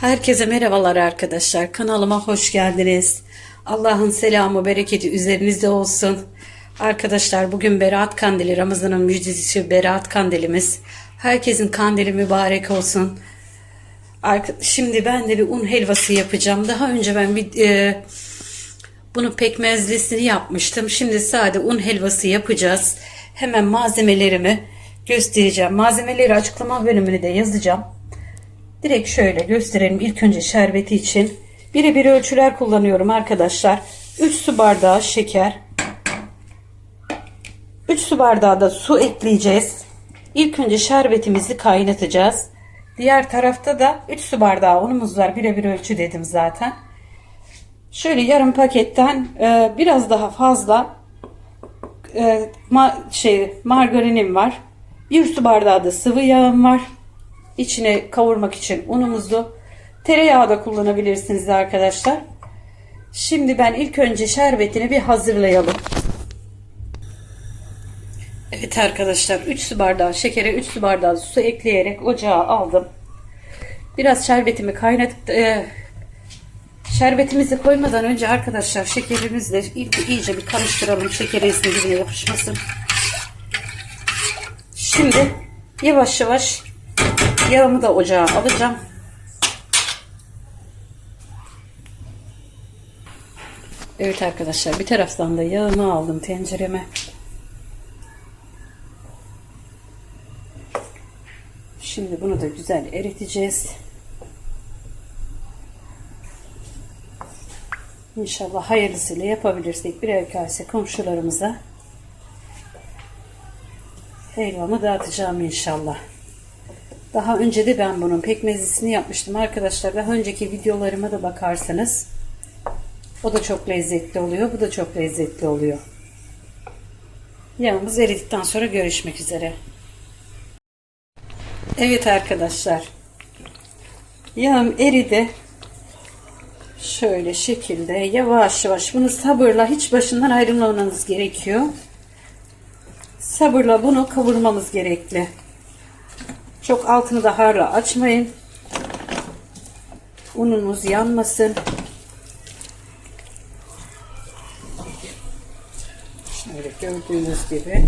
Herkese merhabalar arkadaşlar. Kanalıma hoş geldiniz. Allah'ın selamı, bereketi üzerinizde olsun. Arkadaşlar bugün Berat Kandili, Ramazan'ın müjdesi Berat Kandilimiz. Herkesin kandili mübarek olsun. Şimdi ben de bir un helvası yapacağım. Daha önce ben bir e, bunun pekmezlisini yapmıştım. Şimdi sade un helvası yapacağız. Hemen malzemelerimi göstereceğim. Malzemeleri açıklama bölümüne de yazacağım. Direkt şöyle gösterelim. İlk önce şerbeti için birebir ölçüler kullanıyorum arkadaşlar. 3 su bardağı şeker. 3 su bardağı da su ekleyeceğiz. İlk önce şerbetimizi kaynatacağız. Diğer tarafta da 3 su bardağı unumuz var. Birebir ölçü dedim zaten. Şöyle yarım paketten e, biraz daha fazla e, şey margarinim var. Bir su bardağı da sıvı yağım var. İçine kavurmak için unumuzu tereyağı da kullanabilirsiniz arkadaşlar. Şimdi ben ilk önce şerbetini bir hazırlayalım. Evet arkadaşlar 3 su bardağı şekere 3 su bardağı su ekleyerek ocağa aldım. Biraz şerbetimi kaynatıp e, şerbetimizi koymadan önce arkadaşlar şekerimizle iyice bir karıştıralım. Şeker ezine birbirine yapışmasın. Şimdi yavaş yavaş Yağımı da ocağa alacağım. Evet arkadaşlar bir taraftan da yağımı aldım tencereme. Şimdi bunu da güzel eriteceğiz. İnşallah hayırlısıyla yapabilirsek birer kase komşularımıza helvamı dağıtacağım inşallah. Daha önce de ben bunun pekmezlisini yapmıştım arkadaşlar. Daha önceki videolarıma da bakarsanız o da çok lezzetli oluyor. Bu da çok lezzetli oluyor. Yağımız eridikten sonra görüşmek üzere. Evet arkadaşlar. Yağım eridi. Şöyle şekilde yavaş yavaş bunu sabırla hiç başından ayrılmamanız gerekiyor. Sabırla bunu kavurmamız gerekli. Çok altını da harla açmayın. Ununuz yanmasın. Şöyle gördüğünüz gibi.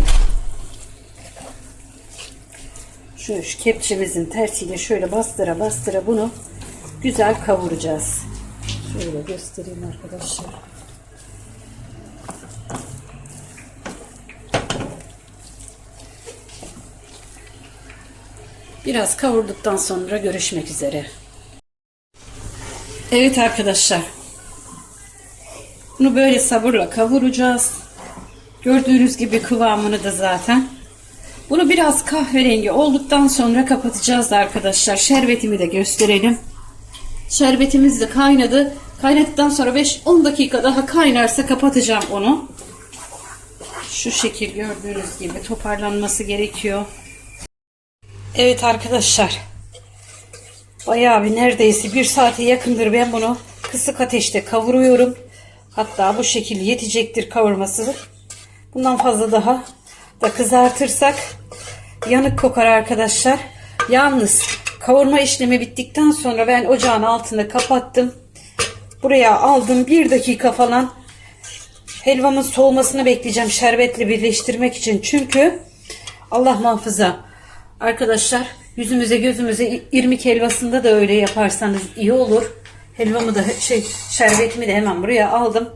Şöyle şu kepçemizin tersiyle şöyle bastıra bastıra bunu güzel kavuracağız. Şöyle göstereyim arkadaşlar. Biraz kavurduktan sonra görüşmek üzere. Evet arkadaşlar. Bunu böyle sabırla kavuracağız. Gördüğünüz gibi kıvamını da zaten. Bunu biraz kahverengi olduktan sonra kapatacağız arkadaşlar. Şerbetimi de gösterelim. Şerbetimiz de kaynadı. Kaynadıktan sonra 5-10 dakika daha kaynarsa kapatacağım onu. Şu şekil gördüğünüz gibi toparlanması gerekiyor. Evet arkadaşlar. Bayağı bir neredeyse bir saate yakındır ben bunu kısık ateşte kavuruyorum. Hatta bu şekil yetecektir kavurması. Bundan fazla daha da kızartırsak yanık kokar arkadaşlar. Yalnız kavurma işlemi bittikten sonra ben ocağın altını kapattım. Buraya aldım bir dakika falan helvamın soğumasını bekleyeceğim şerbetle birleştirmek için. Çünkü Allah muhafaza Arkadaşlar yüzümüze gözümüze irmik helvasında da öyle yaparsanız iyi olur. Helvamı da şey şerbetimi de hemen buraya aldım.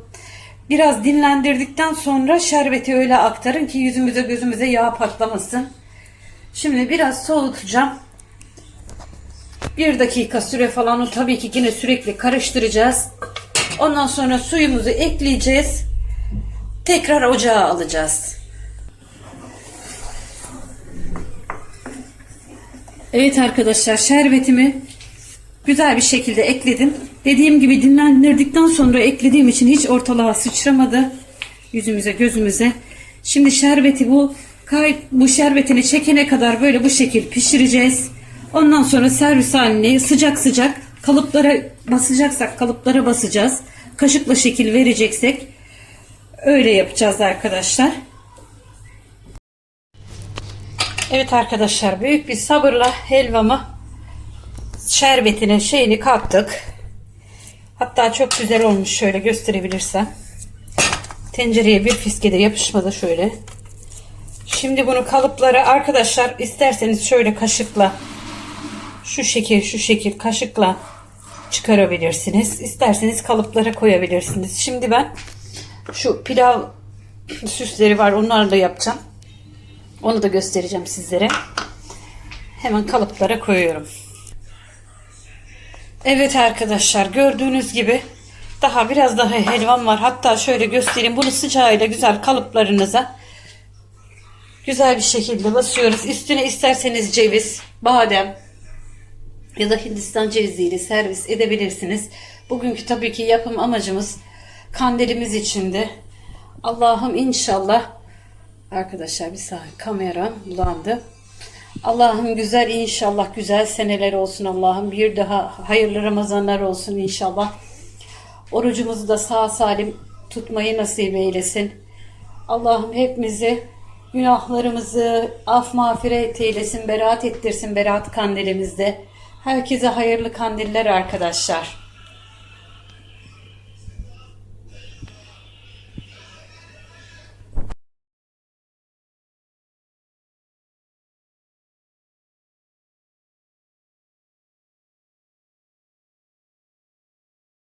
Biraz dinlendirdikten sonra şerbeti öyle aktarın ki yüzümüze gözümüze yağ patlamasın. Şimdi biraz soğutacağım. Bir dakika süre falan o tabii ki yine sürekli karıştıracağız. Ondan sonra suyumuzu ekleyeceğiz. Tekrar ocağa alacağız. Evet arkadaşlar şerbetimi güzel bir şekilde ekledim. Dediğim gibi dinlendirdikten sonra eklediğim için hiç ortalığa sıçramadı. Yüzümüze gözümüze. Şimdi şerbeti bu kay bu şerbetini çekene kadar böyle bu şekil pişireceğiz. Ondan sonra servis haline sıcak sıcak kalıplara basacaksak kalıplara basacağız. Kaşıkla şekil vereceksek öyle yapacağız arkadaşlar. Evet arkadaşlar büyük bir sabırla helvamı şerbetinin şeyini kattık. Hatta çok güzel olmuş şöyle gösterebilirsem. Tencereye bir fiske de yapışmadı şöyle. Şimdi bunu kalıplara arkadaşlar isterseniz şöyle kaşıkla şu şekil şu şekil kaşıkla çıkarabilirsiniz. İsterseniz kalıplara koyabilirsiniz. Şimdi ben şu pilav süsleri var onlarla yapacağım. Onu da göstereceğim sizlere. Hemen kalıplara koyuyorum. Evet arkadaşlar gördüğünüz gibi daha biraz daha helvam var. Hatta şöyle göstereyim. Bunu sıcağıyla güzel kalıplarınıza güzel bir şekilde basıyoruz. Üstüne isterseniz ceviz, badem ya da Hindistan ceviziyle servis edebilirsiniz. Bugünkü tabii ki yapım amacımız kandilimiz içinde. Allah'ım inşallah arkadaşlar bir saniye kameram bulandı. Allah'ım güzel inşallah güzel seneler olsun Allah'ım. Bir daha hayırlı Ramazanlar olsun inşallah. Orucumuzu da sağ salim tutmayı nasip eylesin. Allah'ım hepimizi günahlarımızı af mağfiret eylesin, beraat ettirsin beraat kandilimizde. Herkese hayırlı kandiller arkadaşlar.